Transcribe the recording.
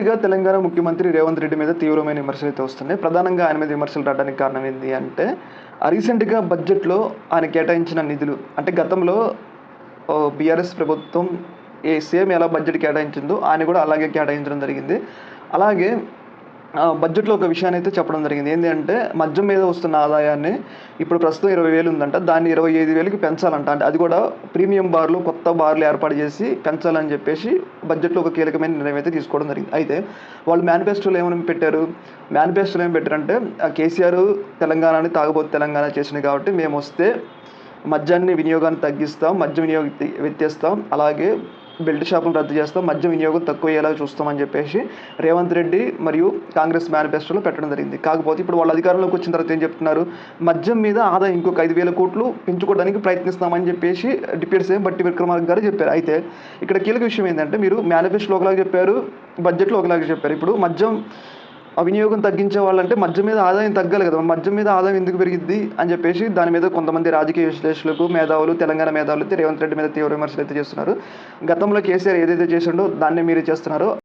ఇక తెలంగాణ ముఖ్యమంత్రి రేవంత్ రెడ్డి మీద తీవ్రమైన విమర్శలు అయితే వస్తున్నాయి. ప్రధానంగా ఆయన మీద విమర్శలు రావడానికి కారణం ఏంటి అంటే ఆ రీసెంట్గా బడ్జెట్లో ఆయన కేటాయించిన నిధులు అంటే గతంలో బీఆర్ఎస్ ప్రభుత్వం ఏ సేమ్ ఎలా బడ్జెట్ కేటాయించిందో ఆయన కూడా అలాగే కేటాయించడం జరిగింది. అలాగే బడ్జెట్లో ఒక విషయాన్ని అయితే చెప్పడం జరిగింది. ఏంటి అంటే మద్యం మీద వస్తున్న ఆదాయాన్ని ఇప్పుడు ప్రస్తుతం ఇరవై వేలు ఉందంట. దాన్ని ఇరవై ఐదు వేలకి పెంచాలంట. అంటే అది కూడా ప్రీమియం బార్లు కొత్త బార్లు ఏర్పాటు చేసి పెంచాలని చెప్పేసి బడ్జెట్లో ఒక కీలకమైన నిర్ణయం అయితే తీసుకోవడం జరిగింది. అయితే వాళ్ళు మేనిఫెస్టోలో ఏమని పెట్టారు? మేనిఫెస్టోలో ఏం పెట్టారంటే ఆ కేసీఆర్ తెలంగాణని తాగబోతు తెలంగాణ చేసింది కాబట్టి మేము వస్తే మద్యాన్ని వినియోగాన్ని తగ్గిస్తాం మద్య వినియోగ ఎత్తేస్తాం అలాగే బెల్ట్ షాపులు రద్దు చేస్తాం మద్యం వినియోగం తక్కువ అయ్యేలా చూస్తామని చెప్పేసి రేవంత్ రెడ్డి మరియు కాంగ్రెస్ మేనిఫెస్టోలో పెట్టడం జరిగింది. కాకపోతే ఇప్పుడు వాళ్ళు అధికారంలోకి వచ్చిన తర్వాత ఏం చెప్తున్నారు? మద్యం మీద ఆదాయం ఇంకొక ఐదు వేల కోట్లు పెంచుకోవడానికి ప్రయత్నిస్తామని చెప్పేసి డిప్యూటీ సీఎం బట్టి విక్రమార్క గారు చెప్పారు. అయితే ఇక్కడ కీలక విషయం ఏంటంటే మీరు మేనిఫెస్టోలో ఒకలాగా చెప్పారు బడ్జెట్లో ఒకలాగా చెప్పారు. ఇప్పుడు మద్యం ఆ వినియోగం తగ్గించే వాళ్ళంటే మద్యం మీద ఆదాయం తగ్గాలి కదా. మధ్య మద్యం మీద ఆదాయం ఎందుకు పెరిగిద్ది అని చెప్పేసి దాని మీద కొంతమంది రాజకీయ విశ్లేషకులకు మేధావులు తెలంగాణ మేధావులు అయితే రేవంత్ రెడ్డి మీద తీవ్ర విమర్శలు అయితే చేస్తున్నారు. గతంలో కేసీఆర్ ఏదైతే చేసిండో దాన్ని మీరు చేస్తున్నారు